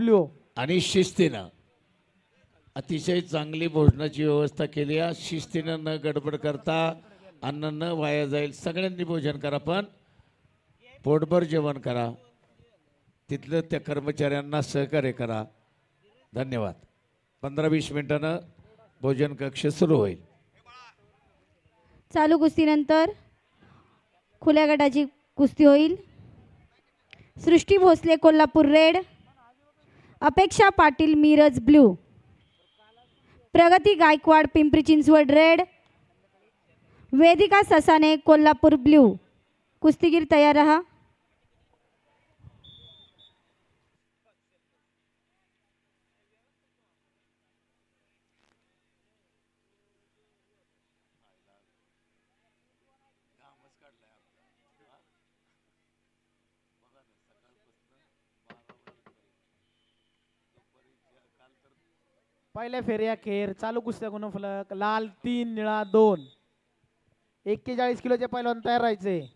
Blue आणि शिस्तीनं. अतिशय चांगली भोजनाची व्यवस्था केली आहे. शिस्तीनं न गडबड करता अन्न न वाया जाईल. सगळ्यांनी भोजन करा पण पोटभर जेवण करा. तिथलं त्या कर्मचाऱ्यांना सहकार्य करा. धन्यवाद. पंधरा वीस मिनिटानं भोजन कक्ष सुरू होईल. चालू कुस्तीनंतर खुल्या गटाची कुस्ती होईल. Srushti Bhosale Kolhapur red. Apeksha Patil Miraj blue. Pragati Gaikwad Pimpri Chinchwad red. Vedika Sasane Kolhapur blue. कुस्तीगीर तयार रहा. पहिल्या फेऱ्या खेर चालू कुस्त्या गुणफलक लाल तीन निळा दोन. एक्केचाळीस किलोचे पैलवान तयार राहायचे.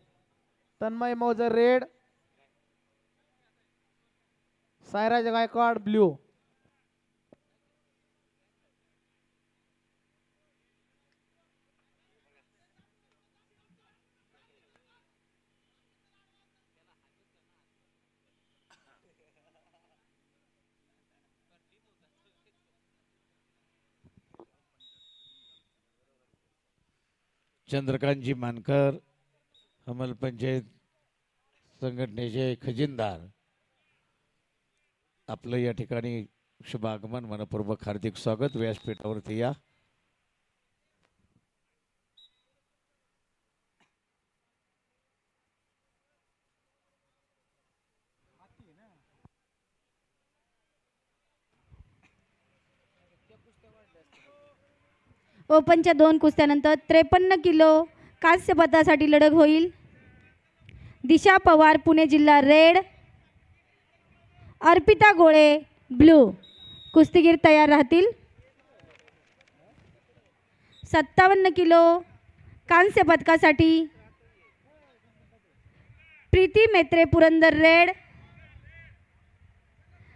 तन्मय मौजर रेड. सायराज गायकवाड ब्ल्यू. चंद्रकांतजी मानकर हमल पंचायत संघटनेचे खजिनदार आपलं या ठिकाणी शुभ आगमन मनपूर्वक हार्दिक स्वागत व्यासपीठावरती या ओपनच्या दोन कुस्त्यानंतर त्रेपन्न किलो कांस्यपदासाठी लढत होईल. दिशा पवार पुणे जिल्हा रेड. अर्पिता गोळे ब्लू. कुस्तीगीर तयार राहतील. सत्तावन्न किलो कांस्य पदकासाठी प्रीती मेत्रे पुरंदर रेड.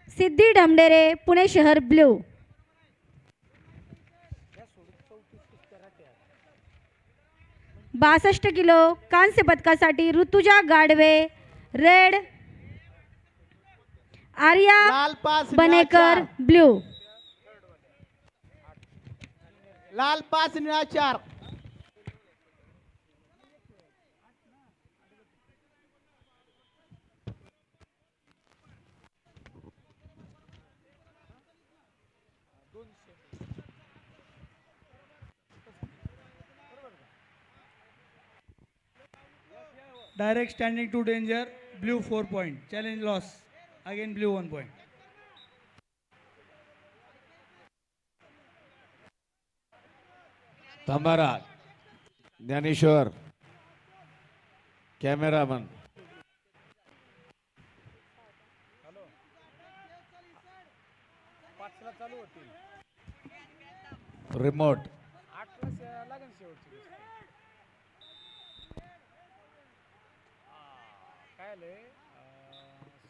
सिद्धी ढमडेरे पुणे शहर ब्ल्यू बासष्ट किलो कांस्य पदकासाठी ऋतुजा गाडवे रेड आर्या बनेकर. ब्ल्यू. लाल पाच निळा चार. Direct standing to danger blue four point challenge loss again blue one point तंबारा Dnyaneshwar cameraman remote काय आलंय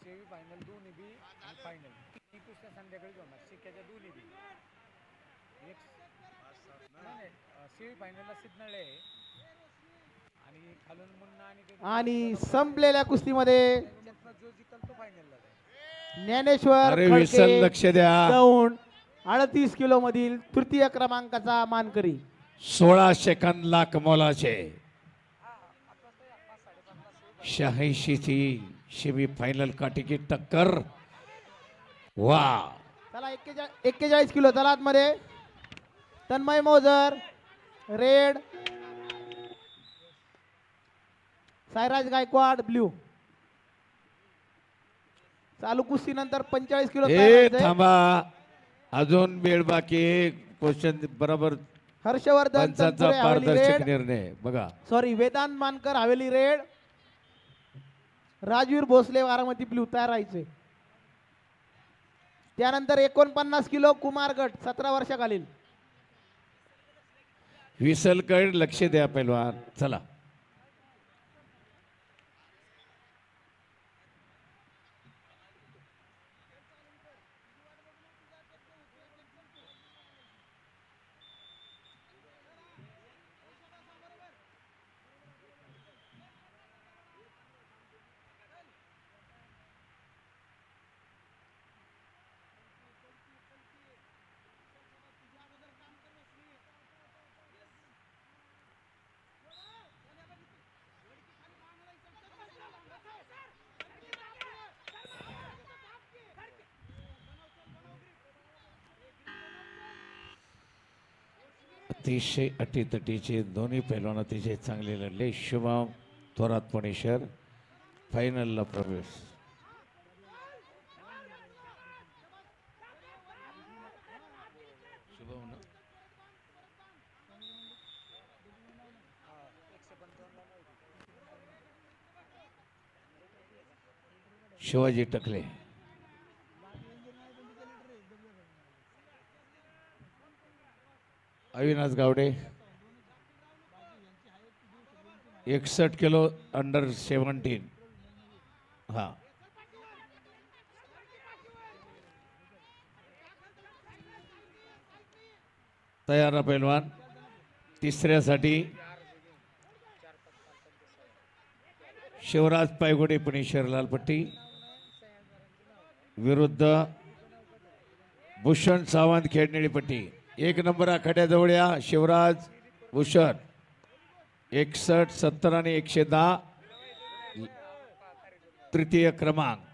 सेमी फायनल दोन्ही बी आणि फायनल ती कुस्त्या संध्याकाळी होणार शिक्क्याच्या दोन्ही बी. एक सेमी फायनलला सिग्नल आहे. आणि खालून मुन्ना आणि आणि संपलेल्या कुस्तीमध्ये त्याच्यातनं जो जिंकल तो फायनलला जाईल. ज्ञानेश्वर अरे विसल खडके लक्ष द्या. दौंड अडतीस किलो मधील तृतीय क्रमांकाचा मानकरी. सोळा सेकंद लाख मोलाचे शहाऐंशीची सेमी फायनल काटेकी टक्कर. वा चला एक्केचाळीस एक्केचाळीस किलो चला आतमध्ये. तन्मय मोजर रेड सायराज गायकवाड ब्ल्यू चालू कुस्ती नंतर पंचेचाळीस किलो. थांबा. अजून वेळ बाकी क्वेश्चन बरोबर हर्षवर्धन पंचांचा तनपुरे, हवेली पारदर्शक रेड. निर्णय. बघा. Sorry Vedant Mankar Haveli red. Rajveer Bhosale Baramati blue तयार राहायचे. त्यानंतर एकोणपन्नास किलो कुमार गट सतरा वर्षाखालील. विसलकड लक्ष द्या पैलवान. चला. अतिशय अटीतटीचे दोन्ही पैलवान अतिशय चांगले लढले. शुभम थोरात पुणेश्वर फायनलला प्रवेश. शिवाजी टकले. अविनाश गावडे. एकसष्ट किलो अंडर सेवन्टीन हा. तयार ना पैलवान तिसऱ्यासाठी शिवराज पायगुडे पुणेश्वर लालपट्टी. विरुद्ध भूषण सावंत खेळनेळी पट्टी एक नंबर आखाड्याजवळ या. शिवराज भूषण. एकसष्ट सत्तर आणि एकशे दहा. तृतीय क्रमांक.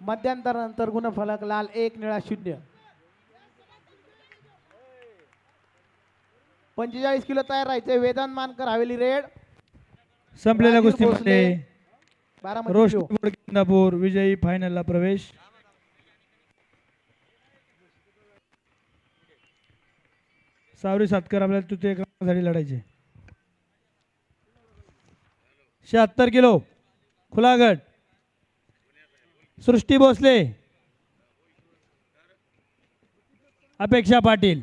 मध्यंतरानंतर गुणफलक लाल एक निळा शून्य. पंचेचाळीस किलो तयार राहायचे वेदांत मानकर हवेली रेड. संपलेल्या रोष्ट ब्ल्यू. बोर्ड विजयी फायनलला प्रवेश. सावरी सातकर आपल्याला तृतीय क्रमांकासाठी लढायचे. शहात्तर किलो खुला गट सृष्टी भोसले अपेक्षा पाटील.